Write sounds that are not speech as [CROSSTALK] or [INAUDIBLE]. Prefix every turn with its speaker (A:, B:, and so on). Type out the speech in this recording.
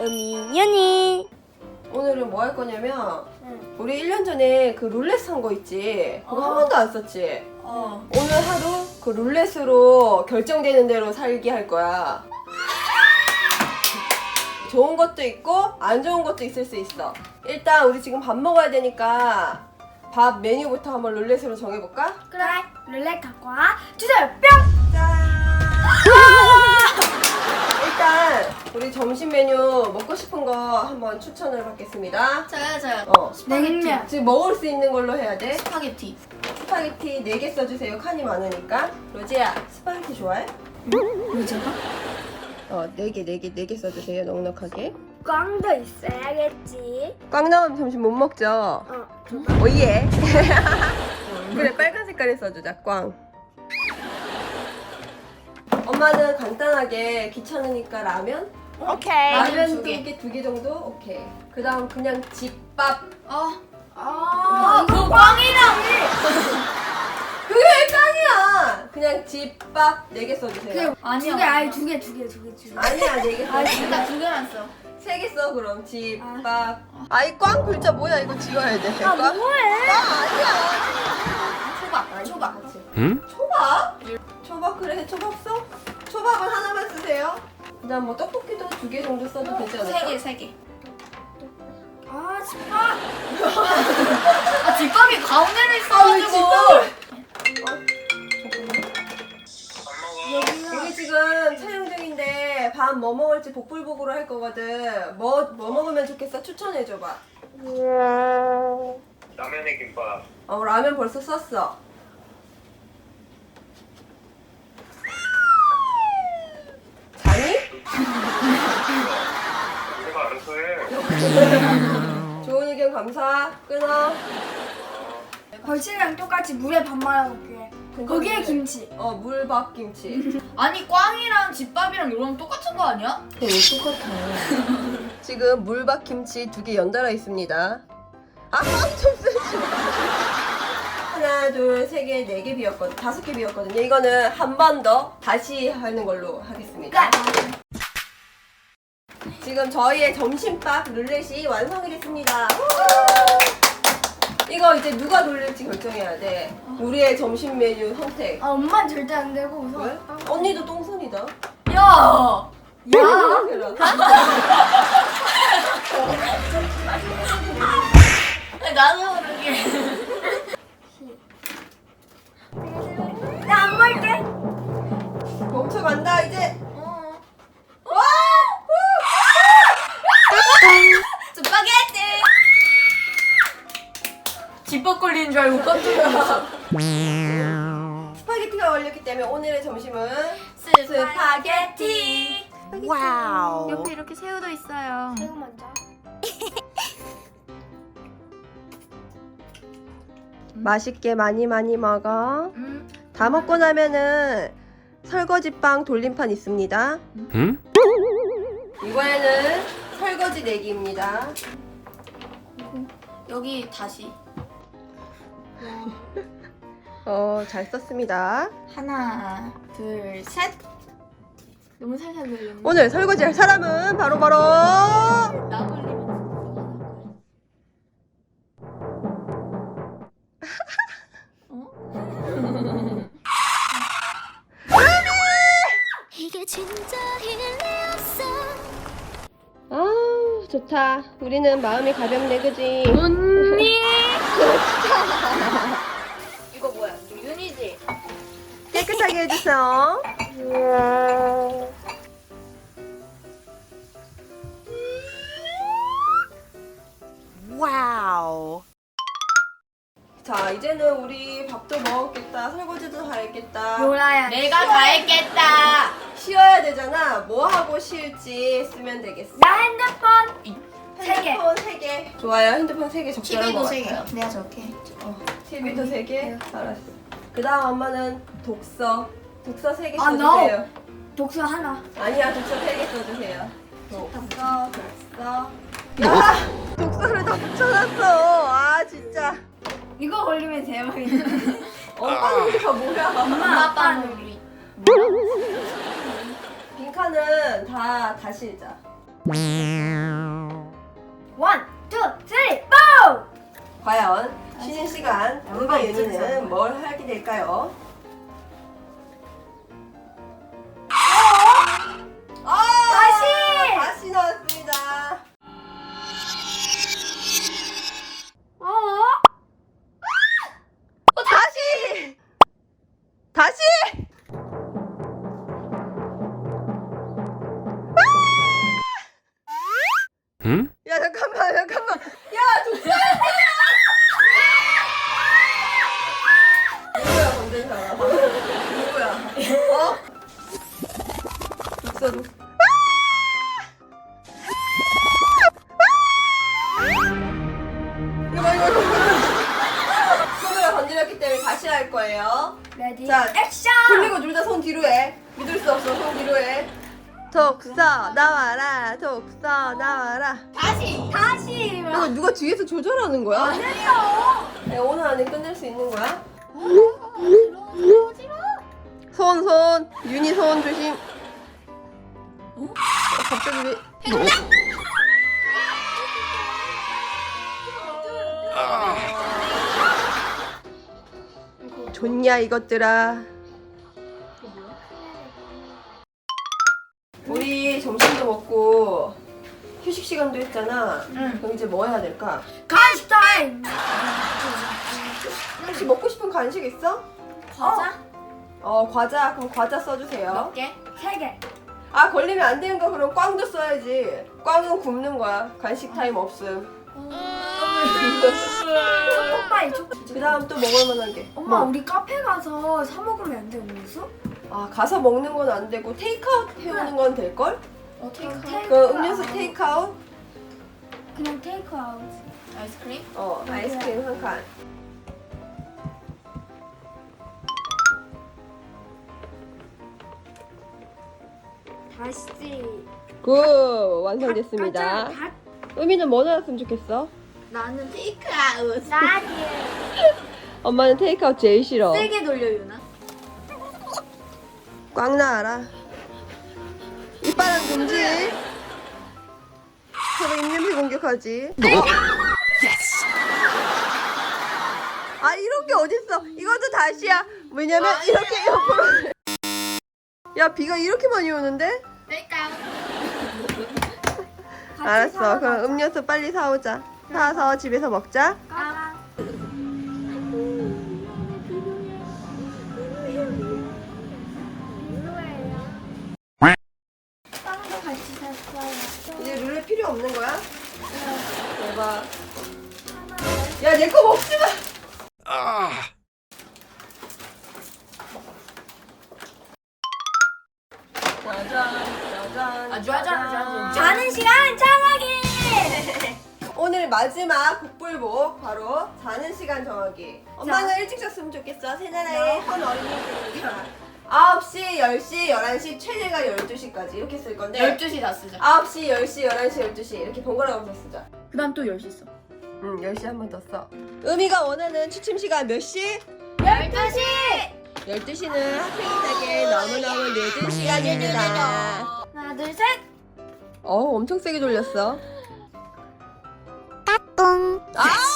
A: 음이윤이
B: 오늘은 뭐 할 거냐면 우리 1년 전에 그 룰렛 산 거 있지? 그거 한 번도 안 썼지?
C: 어.
B: 오늘 하루 그 룰렛으로 결정되는 대로 살기 할 거야. 좋은 것도 있고 안 좋은 것도 있을 수 있어. 일단 우리 지금 밥 먹어야 되니까 밥 메뉴부터 한번 룰렛으로 정해볼까?
A: 그래 룰렛 갖고 와 주세요 뿅
B: 일단 우리 점심 메뉴 먹고 싶은 거 한번 추천을 받겠습니다.
C: 저요 저요.
B: 어.
A: 냉면
B: 지금 먹을 수 있는 걸로 해야 돼.
C: 스파게티.
B: 스파게티 4개 써주세요. 칸이 많으니까. 로지야, 스파게티 좋아해?
A: 로제가?
B: 어, 4개, 4개, 4개 써주세요. 넉넉하게.
A: 꽝도 있어야겠지
B: 꽝 나오면 점심 못 먹죠?
A: 어
B: 오예. [LAUGHS] 그래, 빨간 색깔에 써주자, 꽝. 엄마는 간단하게 귀찮으니까 라면?
A: 오케이
B: 라면
C: 두
B: 두
C: 개.
B: 개, 두 개 정도? 오케이. 그 다음 그냥 집밥.
C: 어.
A: 아
C: 그거 꽝이다. [LAUGHS]
B: 그게 왜 깡이야! 그냥 집밥 4개 써주세요.
C: 아니야.
A: 두개 아니 두 개 두 개 두 개 두 개
B: 아니야, 4개
C: 아
B: 써주세요.
C: 진짜 두 개만 써.
B: 세 개 써 그럼 집밥 아이 꽝 글자 뭐야 이거 지워야
A: 돼아
B: 꽝?
A: 뭐해
B: 꽝 아니야
C: 초밥. 초밥.
D: 응?
B: 초밥? 초밥 그래 초밥 써? 초밥은 하나만 쓰세요. 그다음 뭐 떡볶이도 두 개 정도 써도 되지 않을까?
C: 세 개, 세 개.
A: 아 집밥
C: 아 집밥이 가운데를
B: 왜
C: 있어가지고.
B: 집밥을
A: 여기요
B: 우리 지금 촬영 중인데 밥 뭐 먹을지 복불복으로 할 거거든. 뭐, 뭐 먹으면 좋겠어? 추천해줘봐.
D: 라면에 김밥.
B: 어 라면 벌써 썼어 자니?
D: 내가 알아서 해
B: 좋은 의견 감사. 끊어.
A: 벌칙이랑 똑같이 물에 밥 말아볼게. 거기에 김치.
B: 어 물밥 김치. [LAUGHS]
C: 아니 꽝이랑 집밥이랑 이런 똑같은 거 아니야?
B: 지금 물밥 김치 두 개 연달아 있습니다. 아빵좀 쓰지 하나 둘 세 개 네 개 비었거든 다섯 개 비었거든요. 이거는 한 번 더 다시 하는 걸로 하겠습니다 지금 저희의 점심밥 룰렛이 완성이 됐습니다. 우! 이거 이제 누가 룰렛지 결정해야 돼? 우리의 점심 메뉴 선택.
A: 아 엄마는 절대 안 되고 우선
B: 왜? 언니도 똥손이다.
C: 야. [LAUGHS] 나도 모르게.
A: 나 안 먹을게.
B: 멈춰간다 이제
C: 줄 알고 깜짝 놀랐어.
B: 스파게티가 걸렸기 때문에 오늘의 점심은
C: 스파게티.
A: 와우
C: 옆에 이렇게 새우도 있어요.
A: 새우 먼저
B: 맛있게 많이 많이 먹어.
C: 음.
B: 다 먹고 나면은 설거지빵 돌림판 있습니다.
D: 응?
B: 이번에는 설거지 내기입니다.
C: 여기 다시
B: 어, 잘 썼습니다.
C: 하나, 둘, 셋. 너무 살살 돌렸네.
B: 오늘 설거지 할 사람은 바로바로
C: 나 걸리면
E: 이게 진짜 일리 없어
B: 아우, 좋다. 우리는 마음이 가볍네, 그지?
C: 언니. [LAUGHS] [LAUGHS] 이거 뭐야? 윤이지.
B: 깨끗하게 해주세요.
A: 와우
B: 자, 이제는 우리 밥도 먹었겠다. 설거지도 다 했겠다.
A: 놀아야
C: 내가 다 했겠다.
B: 쉬어야 되잖아. 뭐 하고 쉴지 쓰면 되겠어.
A: 나 핸드폰.
B: 핸드폰 3개. 좋아요. 핸드폰 3개 적절한 것
C: TV도 세
B: 같아요.
C: 개요. 내가 저렇게.
B: TV도 3개? 알았어. 그 다음 엄마는 독서. 독서 3개
A: 아,
B: 써주세요.
A: 독서 하나
B: 아니야, 독서 3개 써주세요. 독서, 독서. 야! 독서를 다 붙여놨어. 아, 진짜.
A: 이거 걸리면 대박이다 [LAUGHS]
B: 엄마 놀이가 뭐야.
C: 엄마 아빠 놀이.
B: 빈칸은 다 다시 읽자.
A: 원, 투, 쓰리, 고!
B: 과연 쉬는 시간 누가
A: 엄마
B: 윤희는
A: 입장에서.
B: 뭘 하게 될까요? 다시 할 거예요.
A: 레디,
B: 자,
A: 액션!
B: 돌리고 둘 다 손 뒤로 해. 믿을 수 없어. 손 뒤로 해. 독서 나와라. 독서 나와라.
C: 다시.
A: 다시!
B: 이거 누가 뒤에서 조절하는 거야?
A: 아니요!
B: 야, 오늘 안에 끝낼 수 있는 거야? 손, 손. 윤희 손 조심. 어? 갑자기 왜? 좋냐 이것들아. 우리 점심도 먹고 휴식 시간도 했잖아.
A: 응.
B: 그럼 이제 뭐 해야 될까?
A: 간식 타임!
B: 혹시 먹고 싶은 간식 있어?
A: 과자?
B: 어 과자 그럼 과자 써주세요.
C: 몇 개?
A: 세 개.
B: 아 걸리면 안 되는 거 그럼 꽝도 써야지. 꽝은 굽는 거야. 간식 타임 없음.
A: 초코파이, 초코.
B: 그 다음 또 먹을 만한 게.
A: 엄마,
B: 뭐?
A: 우리 카페 가서 사 먹으면 안 돼, 음료수?
B: 아 가서 먹는 건 안 되고 테이크아웃 해오는 건 될 걸?
C: 어, 테이크.
B: 그 음료수 테이크아웃.
A: 그냥 테이크아웃.
C: 아이스크림?
B: 어 아이스크림 한 칸.
A: 다시.
B: 굿 완성됐습니다.
A: 다,
B: 의미는 뭐 나왔으면 좋겠어?
C: 나는 테이크아웃.
A: 나디. [LAUGHS]
B: 엄마는 테이크아웃 제일 싫어.
C: 세게 돌려 유나.
B: 꽝 나와라. 이빨은 금지. 서로 입냄새 공격하지. 어? 아 이런 게 어딨어? 이것도 다시야. 왜냐면 이렇게 옆으로. 야 비가 이렇게 많이 오는데?
C: 테이크아웃.
B: 알았어. 그럼 음료수 빨리 사오자. 사서 집에서 먹자.
A: 아. 빵도 같이 샀어요.
B: 이제 룰에 필요 없는 거야? 대박. 야 내 거 먹지 마. 짜잔 짜잔.
C: 아, 짜잔, 짜잔.
A: 자는 시간 정하기.
B: 오늘 마지막 복불복 바로 자는 시간 정하기. 엄마는 일찍 잤으면 좋겠어. 새나라의 헌 어린이들이니까. 9시, 10시, 11시, 최대가 12시까지 이렇게 쓸 건데
C: 12시 다 쓰자.
B: 9시, 10시, 11시, 12시 이렇게 번갈아 가면서 쓰자.
C: 그 다음 또 10시 써.
B: 응, 10시 한 번 더 써. 의미가 원하는 취침 시간 몇 시?
A: 12시.
B: 12시는 학생들에게 너무너무 늦은 시간입니다.
A: 하나, 둘, 셋.
B: 어, 엄청 세게 돌렸어.
E: 뿡
B: 아!